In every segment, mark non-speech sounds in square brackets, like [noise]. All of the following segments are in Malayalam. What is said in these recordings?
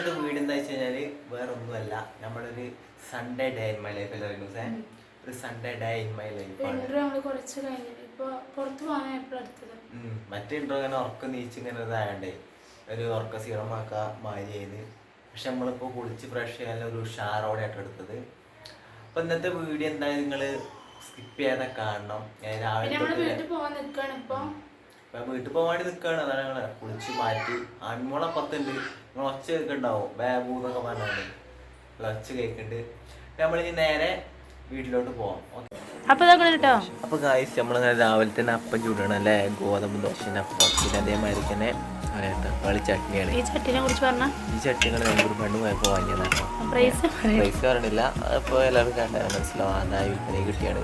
ഇന്നത്തെ വീട് എന്താ വെച്ച് കഴിഞ്ഞാൽ വേറെ ഒന്നുമല്ല നമ്മളൊരു Sunday day in my life അല്ലേ ന്യൂസേ ഒരു Sunday day in my life ആണ്. മറ്റേ ഇൻട്രോ ഇങ്ങനെ ഉറക്കം നീച്ച് ഇങ്ങനെ ഇതായണ്ടേ ഒരു ഉറക്ക സീറമാക്ക മാരി ചെയ്ത് പക്ഷെ നമ്മളിപ്പോൾ കുളിച്ച് ഫ്രഷ് ചെയ്യാൻ ഒരു ഉഷാറോടെ ആയിട്ട് എടുത്തത്. അപ്പം ഇന്നത്തെ വീഡിയോ എന്തായാലും നിങ്ങൾ സ്കിപ്പ് ചെയ്യാതെ കാണണം. ഞാൻ രാവിലെ വീട്ടിൽ പോകാൻ വേണ്ടി നിൽക്കുകയാണ് അതാണ് ഞങ്ങൾ കുളിച്ച് മാറ്റി. ആൺമോളെ പത്തുണ്ട് നിങ്ങൾ ഒച്ച കേൾക്കുന്നുണ്ടാവും ബാബു എന്നൊക്കെ പറഞ്ഞുകൊണ്ട് ഒച്ച കേൾക്കുന്നുണ്ട് നമ്മളിനി നേരെ വീട്ടിലോട്ട് പോവാം. ഓക്കെ. അപ്പൊ കായ്സ് നമ്മളിങ്ങനെ രാവിലെ തന്നെ അപ്പം ചൂടണം അല്ലേ ഗോതമ്പ് ദോശന്റെ അപ്പം പിന്നെ അതേമാതിരി തന്നെ തക്കാളി ചട്നിയാണ്. ഈ ചട്ടിനെ കുറിച്ച് ഈ പണ്ട് പോയപ്പോൾ വാങ്ങിയതാണ് പ്രൈസ് അപ്പോൾ കണ്ടാൽ മനസ്സിലാവും. അതായി വിൽപ്പന കിട്ടിയാണ്.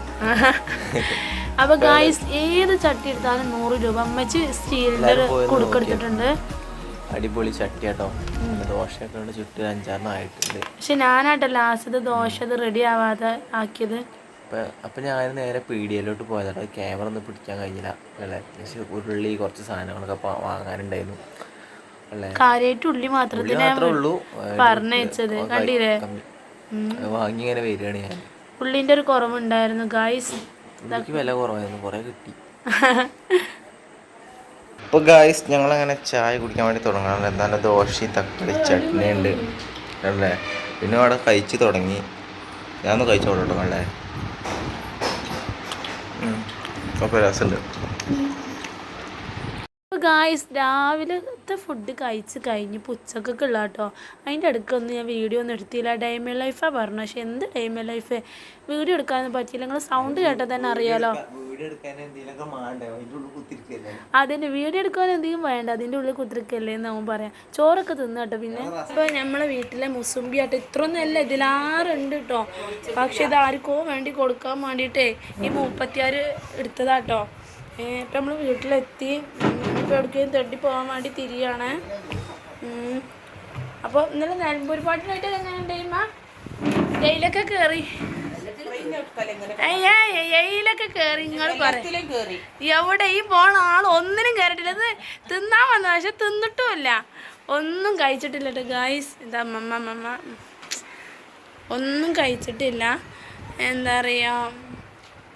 അപ്പൊ ഗായ്സ് ഏത് ചട്ടി എടുത്താലും നൂറ് രൂപ. അമ്മച്ച് ഒന്ന് കൊടുക്കെടുത്തിട്ടുണ്ട് അടിപൊളി ചട്ടി കേട്ടോ ദോശയൊക്കെ ചുറ്റും അഞ്ചാറെണ്ണം ആയിട്ടുണ്ട്. പക്ഷെ ഞാനാട്ടോ ലാസ്റ്റ് ദോശ റെഡി ആവാതെ ആക്കിയത്. അപ്പം അപ്പം ഞാൻ നേരെ പീടിയയിലോട്ട് പോയതാണ് ക്യാമറ ഒന്നും പിടിക്കാൻ കഴിഞ്ഞില്ല. അല്ലേ? പക്ഷേ ഉരുളി കുറച്ച് സാധനങ്ങളൊക്കെ വാങ്ങാനുണ്ടായിരുന്നു. ഉള്ളി മാത്രമേ ഉള്ളൂ. പറഞ്ഞയച്ചത്. കണ്ടില്ലേ? വാങ്ങി ഇങ്ങനെ വരികയാണ് ഞാൻ. ഉള്ളിന്റെ ഒരു കുറവുണ്ടായിരുന്നു. ഗായ്സ് എനിക്ക് വില കുറവായിരുന്നു. കുറേ കിട്ടി. [laughs] ഇപ്പോൾ ഗായ്സ് ഞങ്ങളങ്ങനെ ചായ കുടിക്കാൻ വേണ്ടി തുടങ്ങാറുണ്ട്. എന്താണ് ദോശയും തക്കാളി ചട്നി ഉണ്ട് അല്ലേ? പിന്നെ അവിടെ കഴിച്ച് തുടങ്ങി. ഞാനൊന്ന് കഴിച്ചോളൂ കേട്ടോ അല്ലേ? അപ്പോൾ ഗായ്സ് രാവിലത്തെ ഫുഡ് കഴിച്ച് കഴിഞ്ഞ് ഉച്ചക്കൊക്കെ ഉള്ള കേട്ടോ അതിന്റെ അടുക്കൊന്നും ഞാൻ വീഡിയോ ഒന്നും എടുത്തില്ല. ഡൈമേ ലൈഫാണ് പറഞ്ഞു പക്ഷെ എന്ത് ഡൈമേ ലൈഫ് വീഡിയോ എടുക്കാനൊന്നും പറ്റിയില്ല. നിങ്ങൾ സൗണ്ട് കേട്ടാൽ തന്നെ അറിയാലോ. വീഡിയോ എടുക്കാൻ എന്തെങ്കിലുമൊക്കെ മാണ്ടേ? അതിന്റെ ഉള്ളിൽ കുത്തിരിക്കല്ലേ? അതിന് വീഡിയോ എടുക്കാൻ എന്തെങ്കിലും വേണ്ട? അതിന്റെ ഉള്ളിൽ കുത്തിരിക്കല്ലേ എന്ന് അവൻ പറയാം. ചോറൊക്കെ തിന്നു കേട്ടോ പിന്നെ. ഇപ്പോൾ നമ്മളെ വീട്ടിലെ മുസുമ്പി ആട്ടെ ഇത്രയൊന്നും അല്ല ഇതിലാറുണ്ട് കേട്ടോ പക്ഷെ ഇത് ആർക്കോ വേണ്ടി കൊടുക്കാൻ വേണ്ടിയിട്ടേ ഈ മുപ്പത്തിയാറ് എടുത്തതാട്ടോ. ഇപ്പം നമ്മൾ വീട്ടിലെത്തി. ഇപ്പോൾ എവിടേക്കും തട്ടി പോകാൻ വേണ്ടി തിരിയാണ്. അപ്പോൾ ഇന്നലെ നിലമ്പൂർ പാട്ടിനായിട്ട് എങ്ങനെ ഉണ്ടായിമ്മ ജയിലൊക്കെ കയറി ജയിലൊക്കെ കേറി നിങ്ങൾ പറയും എവിടെ ഈ പോണ ആൾ ഒന്നിനും കയറിയിട്ടില്ല ഇത് തിന്നാൻ വന്ന പക്ഷെ തിന്നിട്ടുമില്ല. ഒന്നും കഴിച്ചിട്ടില്ല കേട്ടോ ഗായ്സ് ഇതാ മമ്മ മമ്മ. ഒന്നും കഴിച്ചിട്ടില്ല. എന്താ പറയുക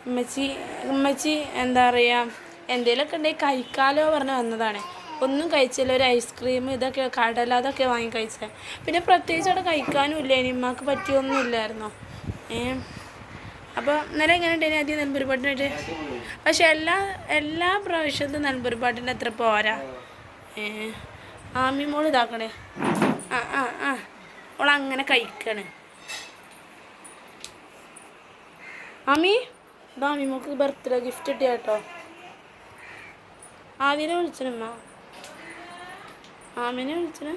ഉമ്മച്ചി ഉമ്മച്ചി എന്താ പറയുക എന്തെങ്കിലുമൊക്കെ ഉണ്ടെങ്കിൽ കഴിക്കാലോ പറഞ്ഞ് വന്നതാണ്. ഒന്നും കഴിച്ചില്ല. ഒരു ഐസ്ക്രീം ഇതൊക്കെ കടല അതൊക്കെ വാങ്ങി കഴിച്ചത്. പിന്നെ പ്രത്യേകിച്ച് അവിടെ കഴിക്കാനും ഇല്ല. ഇനി ഉമ്മക്ക് പറ്റിയൊന്നും ഇല്ലായിരുന്നോ? ഏ? അപ്പോൾ ഇന്നലെ എങ്ങനെ ഉണ്ടായിരുന്നു ആദ്യം നെൽമ്പൂർ പാട്ടിനായിട്ട് പക്ഷെ എല്ലാ എല്ലാ പ്രാവശ്യത്തും നെൽമ്പൂർ പാട്ടിന്റെ അത്ര പോരാ. ആമി മോൾ ഇതാക്കണേ. ആ ആ ആ. ഓൾ അങ്ങനെ കഴിക്കണേ. ആമി ഇതാ ആമി മോൾക്ക് ബർത്ത്ഡേ ഗിഫ്റ്റ് കിട്ടിയ കേട്ടോ. ആദ്യം വിളിച്ചനമ്മ ആമിനെ വിളിച്ചന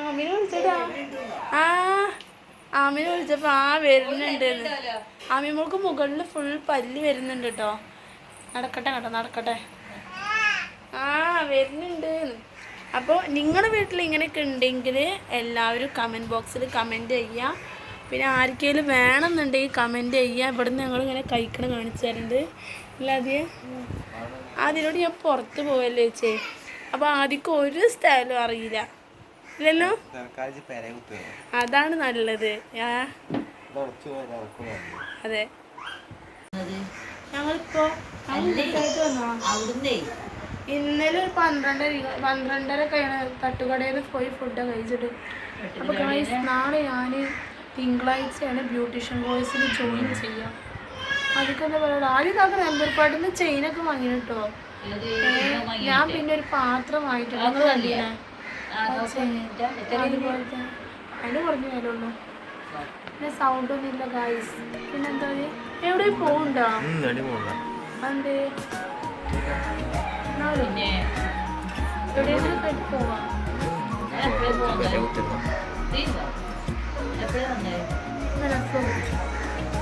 ആമിനെ വിളിച്ചതാ. ആ ആമിനെ വിളിച്ചപ്പോ ആ വരുന്നുണ്ട് ആമി മോൾക്ക് മുകളിൽ ഫുൾ പല്ല് വരുന്നുണ്ട് കേട്ടോ നടക്കട്ടെ കേട്ടോ നടക്കട്ടെ. ആ വരുന്നുണ്ട് അപ്പോൾ നിങ്ങളുടെ വീട്ടിൽ ഇങ്ങനെയൊക്കെ ഉണ്ടെങ്കിൽ എല്ലാവരും കമന്റ് ബോക്സിൽ കമന്റ് ചെയ്യുക പിന്നെ ആർക്കെങ്കിലും വേണമെന്നുണ്ടെങ്കിൽ കമന്റ് ചെയ്യുക ഇവിടുന്ന് ഞങ്ങൾ ഇങ്ങനെ കഴിക്കണം കാണിച്ചു തരുന്നുണ്ട് ഇല്ലാതെ അതിനോട് ഞാൻ പുറത്ത് പോവല്ലേ ചേച്ചി അപ്പോൾ ആദ്യം ഒരു സ്ഥലവും അറിയില്ല. ഇല്ലല്ലോ? അതാണ് നല്ലത്. അതെ. ഞങ്ങളിപ്പോ ഇന്നലെ ഒരു പന്ത്രണ്ടര പന്ത്രണ്ടര കഴിഞ്ഞ തട്ടുകടയിൽ പോയി ഫുഡ് കഴിച്ചിട്ട്. അപ്പൊ ഗൈസ് നാളെ ഞാൻ തിങ്കളാഴ്ചയാണ് ബ്യൂട്ടീഷ്യൻ കോഴ്സിൽ ജോയിൻ ചെയ്യാം. അതൊക്കെ എന്താ പറയുക ആദ്യം നമുക്ക് നമ്പർപ്പാട്ടിന്ന് ചെയിനൊക്കെ വാങ്ങിയിട്ടോ ഞാൻ പിന്നെ ഒരു പാത്രം വാങ്ങിയിട്ടുണ്ട് കണ്ടില്ലേ ഇല്ല എവിടെ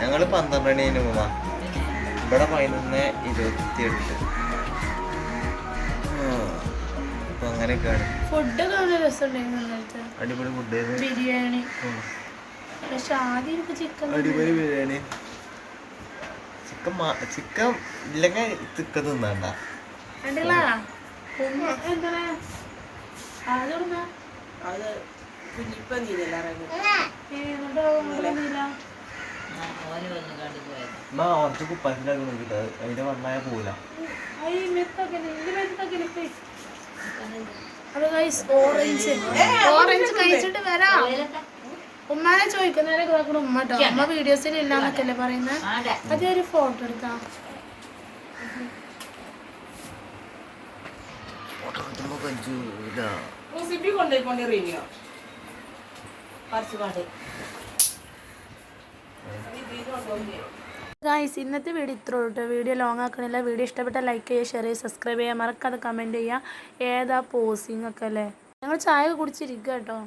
ഞങ്ങൾ പന്ത്രണ്ട് മണി ഇവിടെ പതിനൊന്ന് ഇരുപത്തിയെട്ട്. അപ്പൊ അങ്ങനെയൊക്കെയാണ്. ഫുഡ് രസമുണ്ടായിരുന്നു അടിപൊളി ഫുഡ് ബിരിയാണി. പക്ഷെ ആദ്യം ചിക്കൻ അടിപൊളി ബിരിയാണി. ചിക്കൻ ചിക്കൻ ഇല്ലെങ്കിൽ ചിക്കൻ തിന്നണ്ട. നോക്കിട്ട് അതിന്റെ വണ്ണായ പോല അത് ഗൈസ് ഓറഞ്ച് ഓറഞ്ച് കഴിച്ചിട്ട് വരാം. ഉമ്മാനെ ചോദിക്കുന്നവരെ കേൾക്കണം ഉമ്മ കേട്ടോ ഉമ്മ വീഡിയോസിൽ ഇല്ലാന്നൊക്കെയല്ലേ പറയുന്നത് അതേ ഒരു ഫോട്ടോ എടുത്താ. സിബി കൊണ്ടുപോയി. ഗായ്സ് ഇന്നത്തെ വീഡിയോ ഇത്ര കേട്ടോ വീഡിയോ ലോങ് ആക്കണില്ല. വീഡിയോ ഇഷ്ടപ്പെട്ട ലൈക്ക് ചെയ്യുക ഷെയർ ചെയ്യുക സബ്സ്ക്രൈബ് ചെയ്യുക. മറക്കാതെ കമന്റ് ചെയ്യുക. ഏതാ പോസിങ് ഒക്കെ അല്ലേ? ഞങ്ങൾ ചായ കുടിച്ചിരിക്കുക കേട്ടോ